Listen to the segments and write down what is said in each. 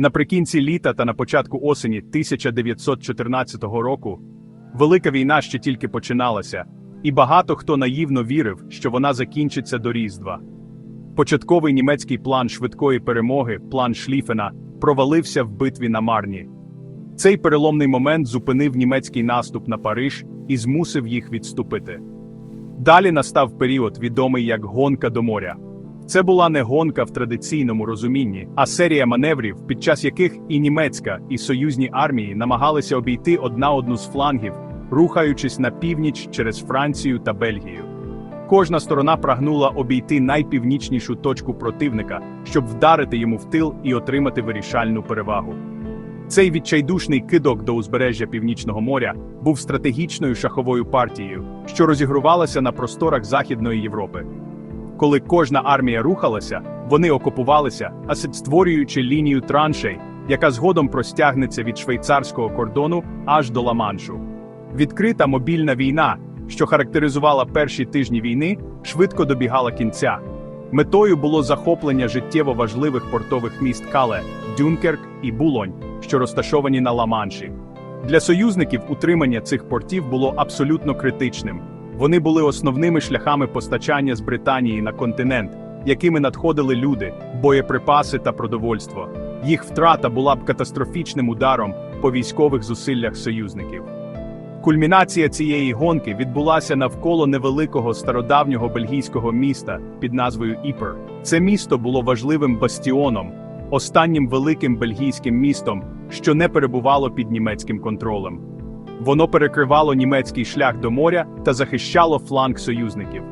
Наприкінці літа та на початку осені 1914 року Велика війна ще тільки починалася, і багато хто наївно вірив, що вона закінчиться до Різдва. Початковий німецький план швидкої перемоги, план Шліфена, провалився в битві на Марні. Цей переломний момент зупинив німецький наступ на Париж і змусив їх відступити. Далі настав період, відомий як гонка до моря. Це була не гонка в традиційному розумінні, а серія маневрів, під час яких і німецька, і союзні армії намагалися обійти одна одну з флангів, рухаючись на північ через Францію та Бельгію. Кожна сторона прагнула обійти найпівнічнішу точку противника, щоб вдарити йому в тил і отримати вирішальну перевагу. Цей відчайдушний кидок до узбережжя Північного моря був стратегічною шаховою партією, що розігрувалася на просторах Західної Європи. Коли кожна армія рухалася, вони окупувалися, а створюючи лінію траншей, яка згодом простягнеться від швейцарського кордону аж до Ла-Маншу. Відкрита мобільна війна, що характеризувала перші тижні війни, швидко добігала кінця. Метою було захоплення життєво важливих портових міст Кале, Дюнкерк і Булонь, що розташовані на Ла-Манші. Для союзників утримання цих портів було абсолютно критичним. Вони були основними шляхами постачання з Британії на континент, якими надходили люди, боєприпаси та продовольство. Їх втрата була б катастрофічним ударом по військових зусиллях союзників. Кульмінація цієї гонки відбулася навколо невеликого стародавнього бельгійського міста під назвою Іпер. Це місто було важливим бастіоном, останнім великим бельгійським містом, що не перебувало під німецьким контролем. Воно перекривало німецький шлях до моря та захищало фланг союзників.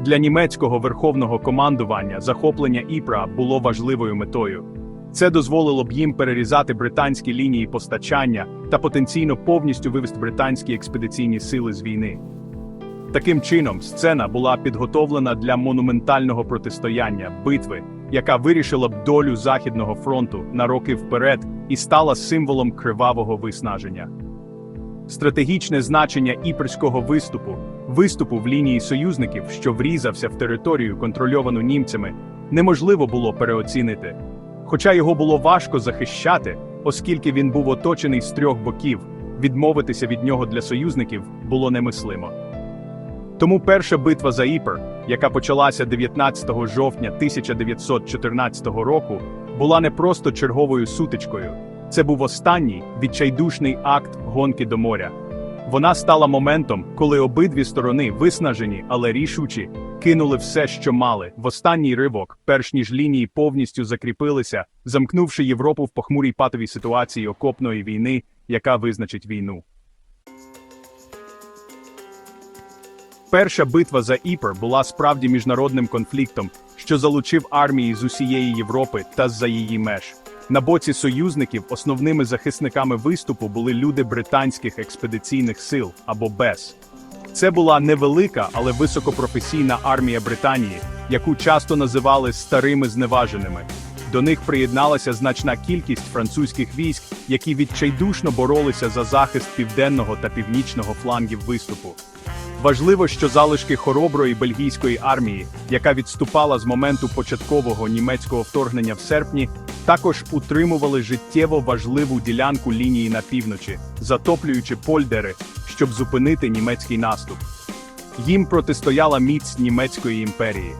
Для німецького верховного командування захоплення Іпра було важливою метою. Це дозволило б їм перерізати британські лінії постачання та потенційно повністю вивести британські експедиційні сили з війни. Таким чином, сцена була підготовлена для монументального протистояння битви, яка вирішила б долю Західного фронту на роки вперед і стала символом кривавого виснаження. Стратегічне значення іперського виступу, виступу в лінії союзників, що врізався в територію, контрольовану німцями, неможливо було переоцінити. Хоча його було важко захищати, оскільки він був оточений з трьох боків, відмовитися від нього для союзників було немислимо. Тому перша битва за Іпер, яка почалася 19 жовтня 1914 року, була не просто черговою сутичкою. Це був останній відчайдушний акт гонки до моря. Вона стала моментом, коли обидві сторони, виснажені, але рішучі, кинули все, що мали, в останній ривок, перш ніж лінії повністю закріпилися, замкнувши Європу в похмурій патовій ситуації окопної війни, яка визначить війну. Перша битва за Іпер була справді міжнародним конфліктом, що залучив армії з усієї Європи та з-за її меж. На боці союзників основними захисниками виступу були люди британських експедиційних сил або БЕС. Це була невелика, але високопрофесійна армія Британії, яку часто називали старими зневаженими. До них приєдналася значна кількість французьких військ, які відчайдушно боролися за захист південного та північного флангів виступу. Важливо, що залишки хороброї бельгійської армії, яка відступала з моменту початкового німецького вторгнення в серпні, також утримували життєво важливу ділянку лінії на півночі, затоплюючи польдери, щоб зупинити німецький наступ. Їм протистояла міць німецької імперії.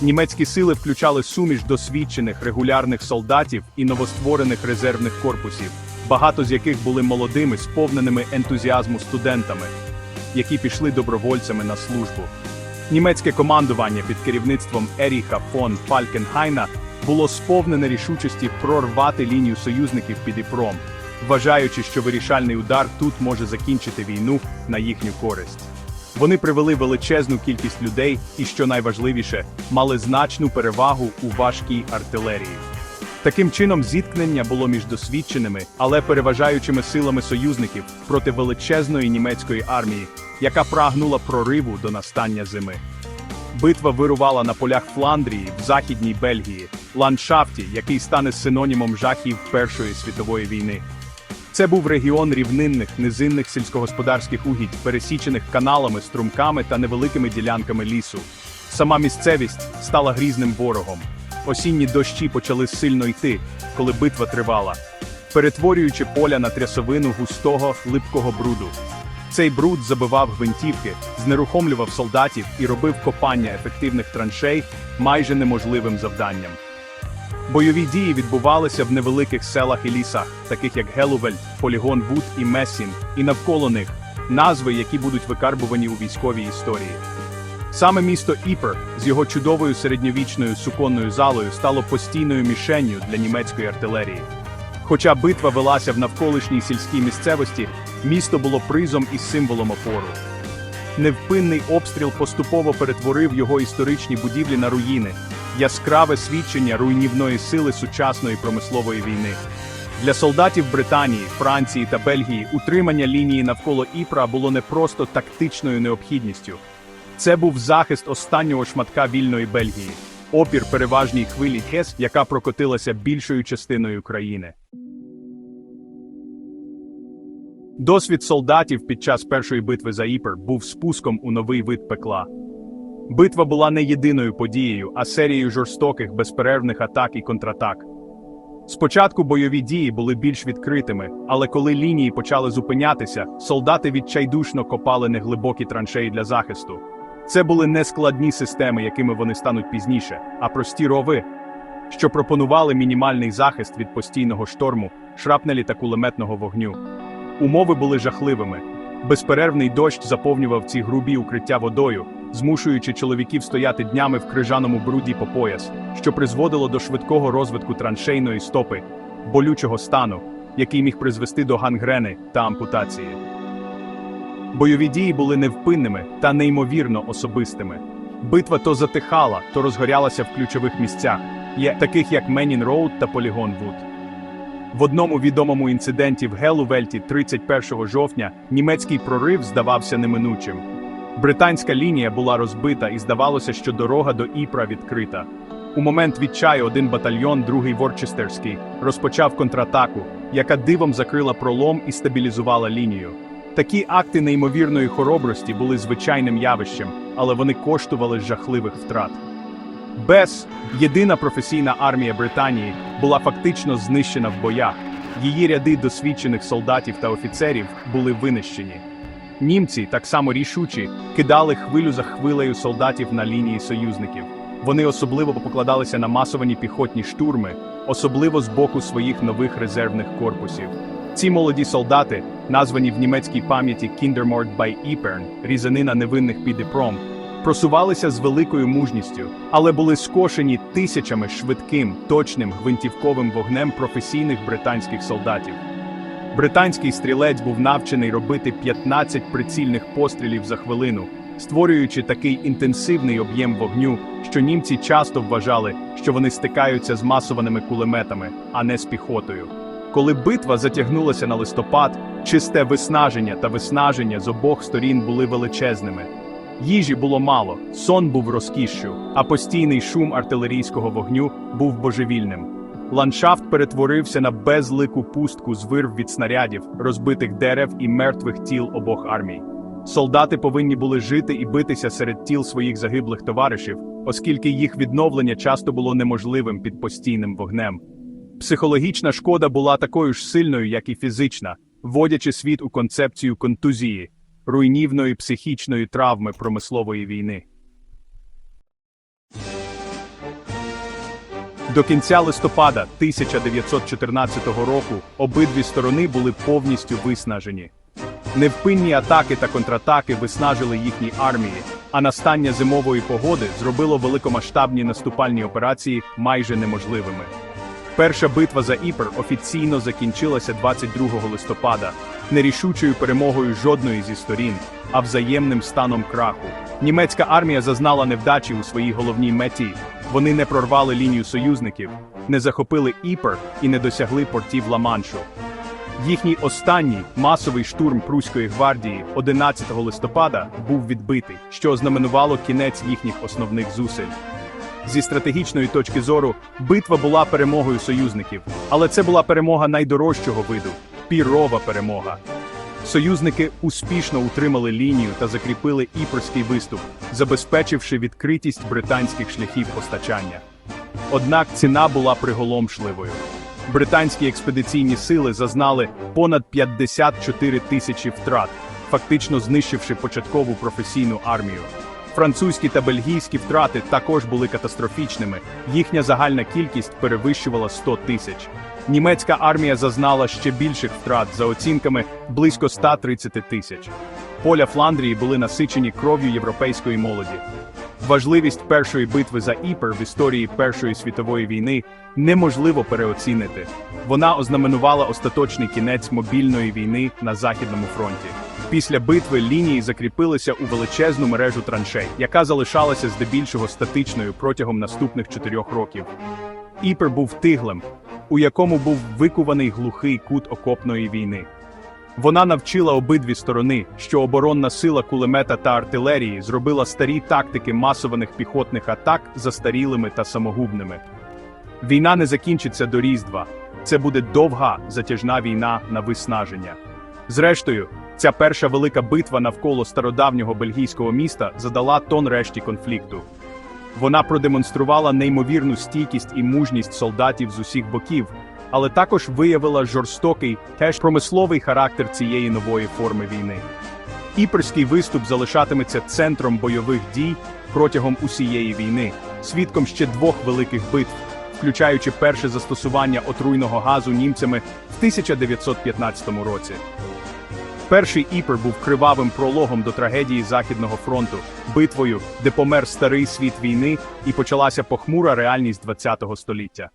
Німецькі сили включали суміш досвідчених регулярних солдатів і новостворених резервних корпусів, багато з яких були молодими, сповненими ентузіазму студентами, які пішли добровольцями на службу. Німецьке командування під керівництвом Еріха фон Фалькенхайна було сповнене рішучості прорвати лінію союзників під Іпром, вважаючи, що вирішальний удар тут може закінчити війну на їхню користь. Вони привели величезну кількість людей і, що найважливіше, мали значну перевагу у важкій артилерії. Таким чином, зіткнення було між досвідченими, але переважаючими силами союзників проти величезної німецької армії, яка прагнула прориву до настання зими. Битва вирувала на полях Фландрії в Західній Бельгії, ландшафті, який стане синонімом жахів Першої світової війни. Це був регіон рівнинних, низинних сільськогосподарських угідь, пересічених каналами, струмками та невеликими ділянками лісу. Сама місцевість стала грізним ворогом. осінні дощі почали сильно йти, коли битва тривала, перетворюючи поля на трясовину густого, липкого бруду. Цей бруд забивав гвинтівки, знерухомлював солдатів і робив копання ефективних траншей майже неможливим завданням. Бойові дії відбувалися в невеликих селах і лісах, таких як Гелувель, Полігон Вуд і Месін, і навколо них назви, які будуть викарбувані у військовій історії. Саме місто Іпер з його чудовою середньовічною суконною залою стало постійною мішенню для німецької артилерії. Хоча битва велася в навколишній сільській місцевості, місто було призом і символом опору. Невпинний обстріл поступово перетворив його історичні будівлі на руїни, яскраве свідчення руйнівної сили сучасної промислової війни. Для солдатів Британії, Франції та Бельгії утримання лінії навколо Іпра було не просто тактичною необхідністю. Це був захист останнього шматка вільної Бельгії, опір переважній хвилі Хес, яка прокотилася більшою частиною країни. Досвід солдатів під час першої битви за Іпер був спуском у новий вид пекла. Битва була не єдиною подією, а серією жорстоких безперервних атак і контратак. Спочатку бойові дії були більш відкритими, але коли лінії почали зупинятися, солдати відчайдушно копали неглибокі траншеї для захисту. Це були не складні системи, якими вони стануть пізніше, а прості рови, що пропонували мінімальний захист від постійного шторму, шрапнелі та кулеметного вогню. Умови були жахливими. Безперервний дощ заповнював ці грубі укриття водою, змушуючи чоловіків стояти днями в крижаному бруді по пояс, що призводило до швидкого розвитку траншейної стопи, болючого стану, який міг призвести до гангрени та ампутації. Бойові дії були невпинними та неймовірно особистими. Битва то затихала, то розгорялася в ключових місцях, таких як Менін Роуд та Полігон Вуд. В одному відомому інциденті в Гелувельті 31 жовтня німецький прорив здавався неминучим. Британська лінія була розбита і здавалося, що дорога до Іпра відкрита. У момент відчаю один батальйон, другий Ворчестерський, розпочав контратаку, яка дивом закрила пролом і стабілізувала лінію. Такі акти неймовірної хоробрості були звичайним явищем, але вони коштували жахливих втрат. Бес, єдина професійна армія Британії, була фактично знищена в боях. Її ряди досвідчених солдатів та офіцерів були винищені. Німці, так само рішучі, кидали хвилю за хвилею солдатів на лінії союзників. Вони особливо покладалися на масовані піхотні штурми, особливо з боку своїх нових резервних корпусів. Ці молоді солдати, названі в німецькій пам'яті Kindermord by Ypern, різанина невинних під Іпром, просувалися з великою мужністю, але були скошені тисячами швидким, точним гвинтівковим вогнем професійних британських солдатів. Британський стрілець був навчений робити 15 прицільних пострілів за хвилину, створюючи такий інтенсивний об'єм вогню, що німці часто вважали, що вони стикаються з масованими кулеметами, а не з піхотою. Коли битва затягнулася на листопад, чисте виснаження та виснаження з обох сторін були величезними. Їжі було мало, сон був розкішшю, а постійний шум артилерійського вогню був божевільним. Ландшафт перетворився на безлику пустку з вирв від снарядів, розбитих дерев і мертвих тіл обох армій. Солдати повинні були жити і битися серед тіл своїх загиблих товаришів, оскільки їх відновлення часто було неможливим під постійним вогнем. Психологічна шкода була такою ж сильною, як і фізична, вводячи світ у концепцію контузії, руйнівної психічної травми промислової війни. До кінця листопада 1914 року обидві сторони були повністю виснажені. Невпинні атаки та контратаки виснажили їхні армії, а настання зимової погоди зробило великомасштабні наступальні операції майже неможливими. Перша битва за Іпер офіційно закінчилася 22 листопада, нерішучою перемогою жодної зі сторін, а взаємним станом краху. Німецька армія зазнала невдачі у своїй головній меті. Вони не прорвали лінію союзників, не захопили Іпер і не досягли портів Ла-Маншу. Їхній останній масовий штурм Пруської гвардії 11 листопада був відбитий, що ознаменувало кінець їхніх основних зусиль. Зі стратегічної точки зору, битва була перемогою союзників, але це була перемога найдорожчого виду пірова перемога. Союзники успішно утримали лінію та закріпили іпорський виступ, забезпечивши відкритість британських шляхів постачання. Однак ціна була приголомшливою. Британські експедиційні сили зазнали понад 54 тисячі втрат, фактично знищивши початкову професійну армію. Французькі та бельгійські втрати також були катастрофічними. Їхня загальна кількість перевищувала 100 тисяч. Німецька армія зазнала ще більших втрат за оцінками близько 130 тисяч. Поля Фландрії були насичені кров'ю європейської молоді. Важливість першої битви за Іпер в історії Першої світової війни неможливо переоцінити. Вона ознаменувала остаточний кінець мобільної війни на західному фронті. Після битви лінії закріпилися у величезну мережу траншей, яка залишалася здебільшого статичною протягом наступних чотирьох років. Іпер був тиглем, у якому був викуваний глухий кут окопної війни. Вона навчила обидві сторони, що оборонна сила кулемета та артилерії зробила старі тактики масованих піхотних атак застарілими та самогубними. Війна не закінчиться до Різдва. Це буде довга затяжна війна на виснаження. Зрештою, ця перша велика битва навколо стародавнього бельгійського міста задала тон решті конфлікту. Вона продемонструвала неймовірну стійкість і мужність солдатів з усіх боків, але також виявила жорстокий, теж промисловий характер цієї нової форми війни. Іперський виступ залишатиметься центром бойових дій протягом усієї війни, свідком ще двох великих битв, включаючи перше застосування отруйного газу німцями в 1915 році. Перший Іпер був кривавим прологом до трагедії Західного фронту, битвою, де помер старий світ війни і почалася похмура реальність ХХ століття.